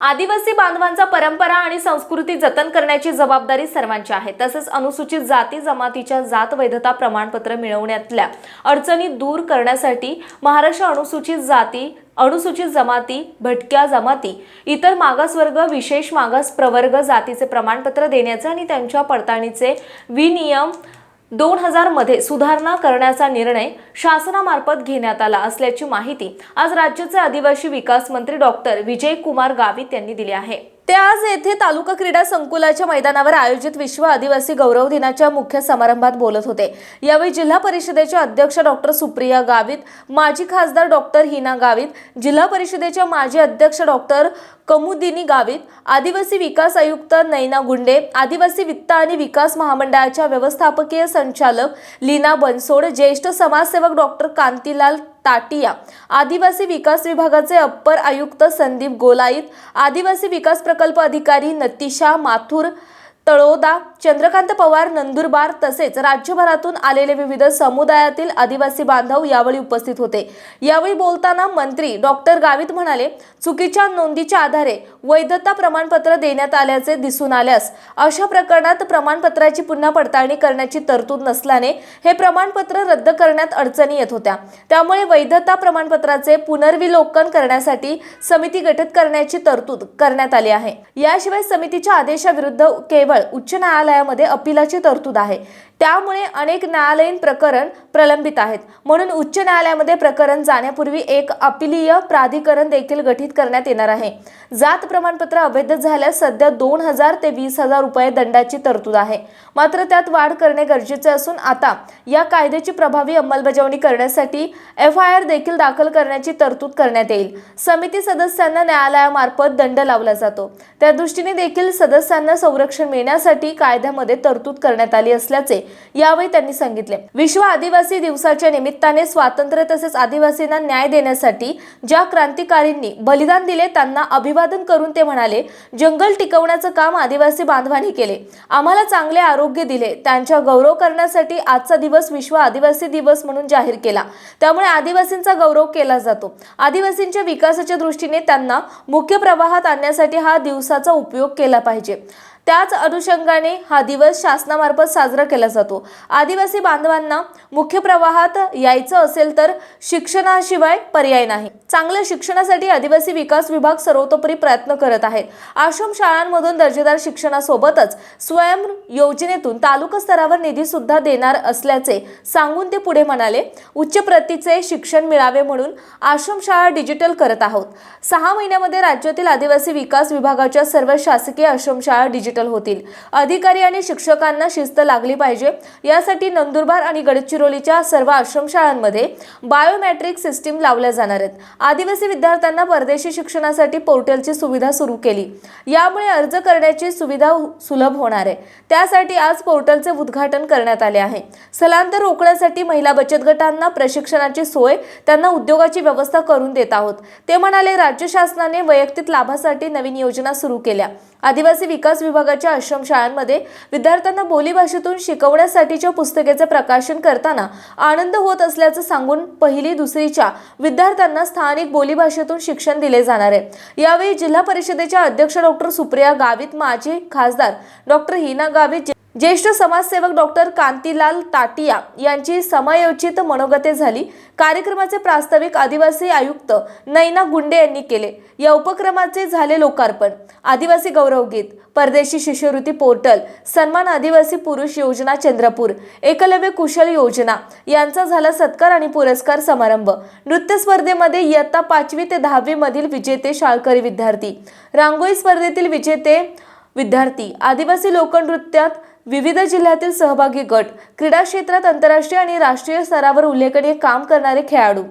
आदिवासी बांधवांचा परंपरा आणि संस्कृती जतन करण्याची जबाबदारी सर्वांची आहे. तसेच अनुसूचित जाती जमातीच्या जात वैधता प्रमाणपत्र मिळवण्यातल्या अडचणी दूर करण्यासाठी महाराष्ट्र अनुसूचित जाती अनुसूचित जमाती भटक्या जमाती इतर मागासवर्ग विशेष मागास प्रवर्ग जातीचे प्रमाणपत्र देण्याचे आणि त्यांच्या पडताळणीचे विनियम दोन हजारमध्ये सुधारणा करण्याचा निर्णय शासनामार्फत घेण्यात आला असल्याची माहिती आज राज्याचे आदिवासी विकास मंत्री डॉक्टर विजयकुमार गावित यांनी दिली आहे. ते आज येथे तालुका क्रीडा संकुलाच्या मैदानावर आयोजित विश्व आदिवासी गौरव दिनाच्या मुख्य समारंभात बोलत होते. यावेळी जिल्हा परिषदेचे अध्यक्ष डॉक्टर सुप्रिया गावित माजी खासदार डॉक्टर हिना गावित जिल्हा परिषदेच्या माजी अध्यक्ष डॉक्टर कमुदिनी गावित आदिवासी विकास आयुक्त नैना गुंडे आदिवासी वित्त आणि विकास महामंडळाच्या व्यवस्थापकीय संचालक लीना बनसोड ज्येष्ठ समाजसेवक डॉक्टर कांतीलाल ताटिया. आदिवासी विकास विभागाचे अप्पर आयुक्त संदीप गोलाईत आदिवासी विकास प्रकल्प अधिकारी नतिशा माथुर तळोदा चंद्रकांत पवार नंदुरबार तसेच राज्यभरातून आलेले विविध समुदायातील आदिवासी बांधव यावेळी उपस्थित होते. यावेळी बोलताना मंत्री डॉक्टर गावित म्हणाले चुकीच्या नोंदीच्या आधारे वैधता प्रमाणपत्र देण्यात आल्याचे दिसून आल्यास अशा प्रकरणात प्रमाणपत्राची पुन्हा पडताळणी करण्याची तरतूद नसल्याने हे प्रमाणपत्र रद्द करण्यात अडचणी येत होत्या. त्यामुळे वैधता प्रमाणपत्राचे पुनर्विलोकन करण्यासाठी समिती गठित करण्याची तरतूद करण्यात आली आहे. याशिवाय समितीच्या आदेशाविरुद्ध केवळ उच्च न्यायालयामध्ये अपिलाची तरतूद आहे. त्यामुळे अनेक न्यायालयीन प्रकरण प्रलंबित आहेत. म्हणून उच्च न्यायालयामध्ये प्रकरण जाण्यापूर्वी एक अपिलीय प्राधिकरण देखील गठीत करण्यात येणार आहे. जात प्रमाणपत्र अवैध झाल्यास सध्या दोन हजार ते वीस हजार रुपये दंडाची तरतूद आहे. मात्र त्यात वाढ करणे गरजेचे असून आता या कायद्याची प्रभावी अंमलबजावणी करण्यासाठी एफ आय आर देखील दाखल करण्याची तरतूद करण्यात येईल. समिती सदस्यांना न्यायालयामार्फत दंड लावला जातो. त्या दृष्टीने देखील सदस्यांना संरक्षण मिळण्यासाठी कायद्यामध्ये तरतूद करण्यात आली असल्याचे यावेळी त्यांनी सांगितले. विश्व आदिवासी दिवसाच्या निमित्ताने स्वातंत्र्य तसेच आदिवासींना न्याय देण्यासाठी ज्या क्रांतिकारींनी बलिदान दिले त्यांना अभिवादन करून ते म्हणाले जंगल टिकवण्याचं काम आदिवासी बांधवांनी केले. आम्हाला चांगले आरोग्य दिले. त्यांच्या गौरव करण्यासाठी आजचा दिवस विश्व आदिवासी दिवस म्हणून जाहीर केला. त्यामुळे आदिवासींचा गौरव केला जातो. आदिवासींच्या विकासाच्या दृष्टीने त्यांना मुख्य प्रवाहात आणण्यासाठी हा दिवसाचा उपयोग केला पाहिजे. त्याच अनुषंगाने हा दिवस शासनामार्फत साजरा केला जातो. आदिवासी बांधवांना मुख्य प्रवाहात यायचं असेल तर शिक्षणाशिवाय पर्याय नाही. चांगल्या शिक्षणासाठी आदिवासी विकास विभाग सर्वतोपरी प्रयत्न करत आहेत आश्रम शाळांमधून दर्जेदार शिक्षणासोबतच स्वयं योजनेतून तालुका स्तरावर निधी सुद्धा देणार असल्याचे सांगून ते पुढे म्हणाले उच्च प्रतीचे शिक्षण मिळावे म्हणून आश्रम शाळा डिजिटल करत आहोत. सहा महिन्यामध्ये राज्यातील आदिवासी विकास विभागाच्या सर्व शासकीय आश्रमशाळा डिजिटल होतील. अधिकारी आणि शिक्षकांना शिस्त लागली पाहिजे. यासाठी नंदुरबार आणि गडचिरोलीच्या सर्व आश्रमशाळांमध्ये बायोमॅट्रिक सिस्टीम लावल्या जाणार आहेत. आदिवासी विद्यार्थ्यांना परदेशी शिक्षणासाठी पोर्टलची सुविधा सुरू केली. यामुळे अर्ज करण्याची सुविधा सुलभ होणार आहे. त्यासाठी आज पोर्टलचे उद्घाटन करण्यात आले आहे. स्थलांतर रोखण्यासाठी महिला बचत गटांना प्रशिक्षणाची सोय त्यांना उद्योगाची व्यवस्था करून देत आहोत. ते म्हणाले राज्य शासनाने वैयक्तिक लाभासाठी नवीन योजना सुरू केल्या. आदिवासी विकास विभागाच्या आश्रमशाळांमध्ये विद्यार्थ्यांना बोलीभाषेतून शिकवण्यासाठीच्या पुस्तकेचे प्रकाशन करताना आनंद होत असल्याचं सांगून पहिली दुसरीच्या विद्यार्थ्यांना स्थानिक बोलीभाषेतून शिक्षण दिले जाणार आहे. यावेळी जिल्हा परिषदेच्या अध्यक्ष डॉक्टर सुप्रिया गावित माजी खासदार डॉक्टर हिना गावित ज्येष्ठ समाजसेवक डॉक्टर कांतीलाल ताटिया यांची समयोचित मनोगते झाली. कार्यक्रमाचे प्रास्ताविक आदिवासी आयुक्त नैना गुंडे यांनी केले. या उपक्रमाचे झाले लोकार्पण. आदिवासी गौरवगीत परदेशी शिष्यवृत्ती पोर्टल सन्मान आदिवासी पुरुष योजना चंद्रपूर एकलव्य कुशल योजना यांचा झाला सत्कार आणि पुरस्कार समारंभ. नृत्य स्पर्धेमध्ये इयत्ता पाचवी ते दहावी मधील विजेते शाळकरी विद्यार्थी रांगोळी स्पर्धेतील विजेते विद्यार्थी आदिवासी लोकनृत्यात विविध जिल्ह्यातील सहभागी गट क्रीडा क्षेत्रात आंतरराष्ट्रीय आणि राष्ट्रीय स्तरावर उल्लेखनीय काम करणारे खेळाडू.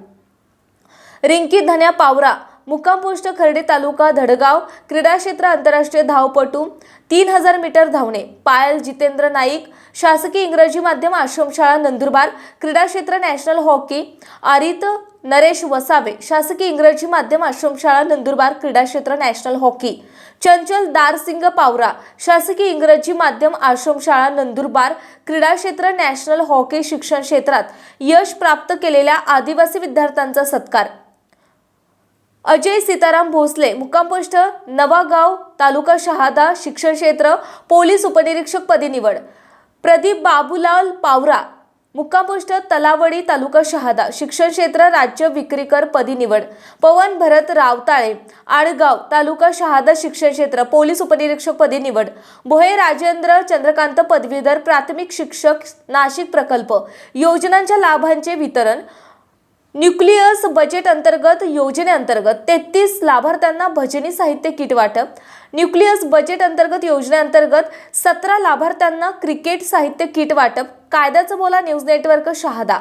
रिंकी धन्या पावरा मुक्काम पोस्ट खर्डे तालुका धडगाव क्रीडा क्षेत्र आंतरराष्ट्रीय धावपटू तीन हजार मीटर धावणे पायल जितेंद्र नाईक शासकीय इंग्रजी माध्यम आश्रमशाळा नंदुरबार क्रीडा क्षेत्र नॅशनल हॉकी आरित नरेश वसावे शासकीय इंग्रजी माध्यम आश्रमशाळा नंदुरबार क्रीडा क्षेत्र नॅशनल हॉकी. चंचल दारसिंग पावरा शासकीय इंग्रजी माध्यम आश्रमशाळा नंदुरबार क्रीडा क्षेत्र नॅशनल हॉकी शिक्षण क्षेत्रात यश प्राप्त केलेल्या आदिवासी विद्यार्थ्यांचा सत्कार. अजय सीताराम भोसले मुक्कामपोस्ट नवागाव तालुका शहादा शिक्षण क्षेत्र पोलीस उपनिरीक्षक पदी निवड. प्रदीप बाबूलाल पावरा मुक्कामपोस्ट तलावडी तालुका शहादा शिक्षण क्षेत्र राज्य विक्रीकर पदी निवड. पवन भरत रावताळे आडगाव तालुका शहादा शिक्षण क्षेत्र पोलीस उपनिरीक्षक पदी निवड. भोये राजेंद्र चंद्रकांत पदवीधर प्राथमिक शिक्षक नाशिक प्रकल्प. योजनांच्या लाभांचे वितरण न्यूक्लियस बजेट अंतर्गत योजनेअंतर्गत तेहतीस लाभार्थ्यांना भजनी साहित्य किट वाटप. न्यूक्लियस बजेट अंतर्गत योजनेअंतर्गत सतरा लाभार्थ्यांना क्रिकेट साहित्य किट वाटप. कायद्याचं बोला न्यूज नेटवर्क शहादा.